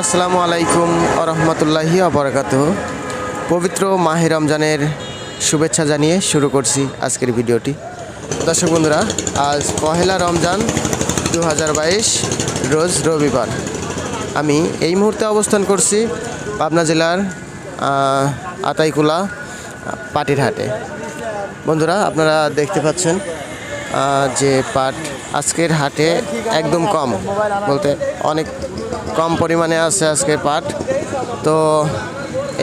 আসসালামু আলাইকুম আরহামতুল্লাহি আবরকাত পবিত্র মাহে রমজানের শুভেচ্ছা জানিয়ে শুরু করছি আজকের ভিডিওটি। দর্শক বন্ধুরা, আজ পহেলা রমজান দু হাজার বাইশ, রোজ রবিবার। আমি এই মুহূর্তে অবস্থান করছি পাবনা জেলার আতাইকুলা, পাটিরহাটে। বন্ধুরা, আপনারা দেখতে পাচ্ছেন যে পাট আজকের হাটে একদম কম বলতে অনেক কম পরিমাণে আছে আজকের পাট। তো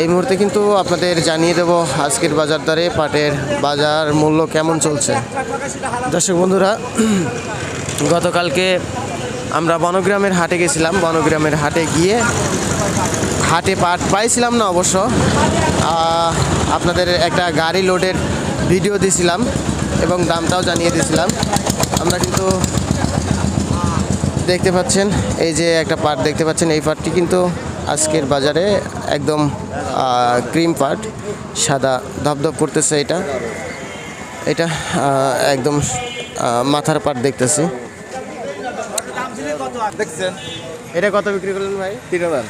এই মুহূর্তে কিন্তু আপনাদের জানিয়ে দেব আজকের বাজার দরে পাটের বাজার মূল্য কেমন চলছে। দর্শক বন্ধুরা, গতকালকে আমরা বনগ্রামের হাটে গেছিলাম। বনগ্রামের হাটে গিয়ে হাটে পাট পাইছিলাম না অবশ্য। আপনাদের একটা গাড়ি লোডের ভিডিও দিয়েছিলাম এবং দামটাও জানিয়ে দিয়েছিলাম আমরা কিন্তু দেখতে পাচ্ছেন এই যে একটা পাট দেখতে পাচ্ছেন এই পাটটি কিন্তু আজকের বাজারে একদম ক্রিম পাট সাদা ধপধপ করতেছে এটা। এটা একদম মাথার পাট দেখতেছি। দেখছেন? এটা কত বিক্রি করলেন ভাই? তিন হাজার।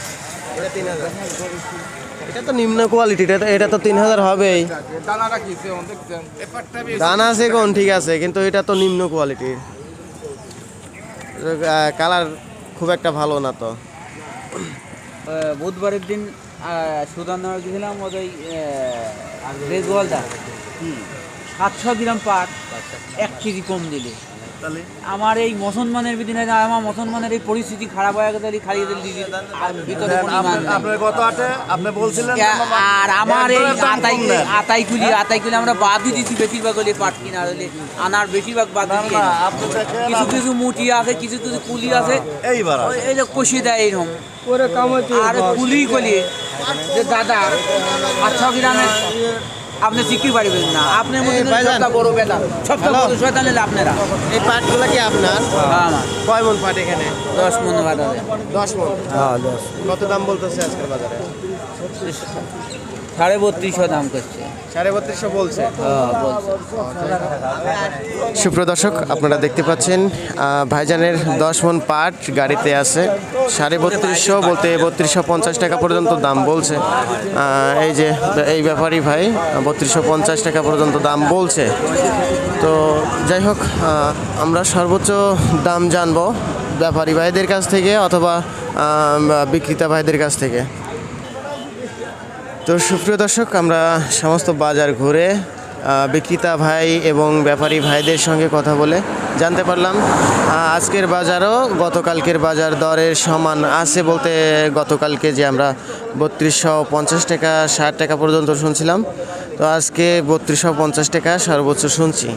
এটা তিন হাজার। এটা তো নিম্ন কোয়ালিটির এটা এটা তো তিন হাজার হবেই। দানা আছে কোন? ঠিক আছে কিন্তু এটা তো নিম্ন কোয়ালিটির কালার খুব একটা ভালো না তো। বুধবারের দিন সুদান্নগর গেছিলাম ওই রেজওয়ালদা সাতশো গ্রাম পাট এক কেজি কম দিলে। আমার এই মুসলমানের দিনে আমার মুসলমানের এই পরিস্থিতি খারাপ হয়ে গেছে খাইয়ে দিল দিদি আর ভিতরে। আপনার গত আটে? আপনি বলছিলেন আর আমার এই আপনারা দাম আতাই। আতাইকুলি আতাইকুলি আমরা বাদই দিচ্ছি বেশিরভাগ হলে পাট কিনা হলে। আনার বেশিরভাগ বাদ দেখেন, কিছু কিছু মুটি আছে কিছু কিছু কুলি আছে। এইবার এই যে কষিয়ে দেয় এরকম আর কুলি কলি। যে দাদা আচ্ছা গ্রামের আপনি শিখতে পারবেন না। আপনার মধ্যে। সবটা বড় বেদা সবটা। বড় শয়তান হলে আপনারা। এই পাটগুলো কি আপনার? হ্যাঁ আমার। কয় মন পাট এখানে? দশ মনে বাধা দশ মন? কত দাম বলতেছে আজকের বাজারে? সাড়ে বত্রিশশো দাম করছে। সাড়ে বত্রিশশো বলছে? হ্যাঁ বলছে। সুপ্রদর্শক আপনারা দেখতে পাচ্ছেন আহ, ভাইজানের দশ মন পাট গাড়িতে আছে। সাড়ে বত্রিশশো বলতে বত্রিশশো পঞ্চাশ টাকা পর্যন্ত দাম বলছে। আহ, এই যে এই ব্যাপারই ভাই বত্রিশশো পঞ্চাশ টাকা পর্যন্ত দাম বলছে। তো যাই হোক আমরা সর্বোচ্চ দাম জানব ব্যাপারী ভাইদের কাছ থেকে অথবা বিক্রেতা ভাইদের কাছ থেকে। তো সুপ্রিয় দর্শক, আমরা সমস্ত বাজার ঘুরে বিক্রেতা ভাই এবং ব্যাপারী ভাইদের সঙ্গে কথা বলে জানতে পারলাম। আজকের বাজারও গতকালকের বাজার দরের সমান আছে বলতে গতকালকে যে আমরা বত্রিশশো পঞ্চাশ টাকা, ষাট টাকা পর্যন্ত শুনছিলাম। তো আজকে বত্রিশশো পঞ্চাশ টাকা সর্বোচ্চ শুনছি।